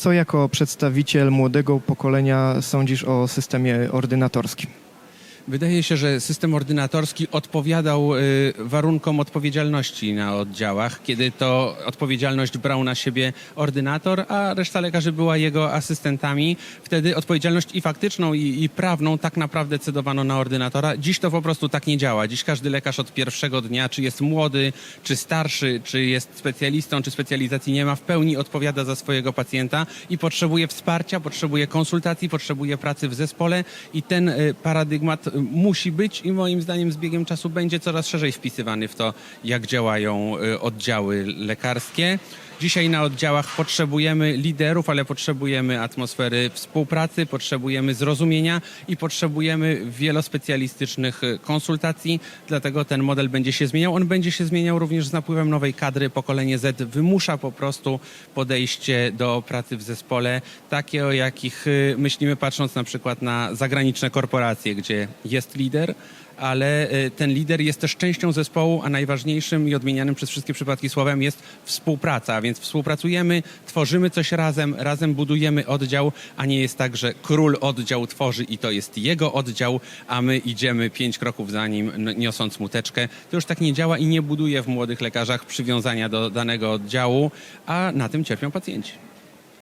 Co jako przedstawiciel młodego pokolenia sądzisz o systemie ordynatorskim? Wydaje się, że system ordynatorski odpowiadał y, warunkom odpowiedzialności na oddziałach, kiedy to odpowiedzialność brał na siebie ordynator, a reszta lekarzy była jego asystentami. Wtedy odpowiedzialność i faktyczną, i, i prawną tak naprawdę decydowano na ordynatora. Dziś to po prostu tak nie działa. Dziś każdy lekarz od pierwszego dnia, czy jest młody, czy starszy, czy jest specjalistą, czy specjalizacji nie ma, w pełni odpowiada za swojego pacjenta i potrzebuje wsparcia, potrzebuje konsultacji, potrzebuje pracy w zespole i ten y, paradygmat musi być i moim zdaniem z biegiem czasu będzie coraz szerzej wpisywany w to, jak działają y, oddziały lekarskie. Dzisiaj na oddziałach potrzebujemy liderów, ale potrzebujemy atmosfery współpracy, potrzebujemy zrozumienia i potrzebujemy wielospecjalistycznych konsultacji. Dlatego ten model będzie się zmieniał. On będzie się zmieniał również z napływem nowej kadry. Pokolenie Z wymusza po prostu podejście do pracy w zespole, takie o jakich y, myślimy patrząc na przykład na zagraniczne korporacje, gdzie jest lider, ale y, ten lider jest też częścią zespołu, a najważniejszym i odmienianym przez wszystkie przypadki słowem jest współpraca, więc współpracujemy, tworzymy coś razem, razem budujemy oddział, a nie jest tak, że król oddział tworzy i to jest jego oddział, a my idziemy pięć kroków za nim, niosąc muteczkę. To już tak nie działa i nie buduje w młodych lekarzach przywiązania do danego oddziału, a na tym cierpią pacjenci.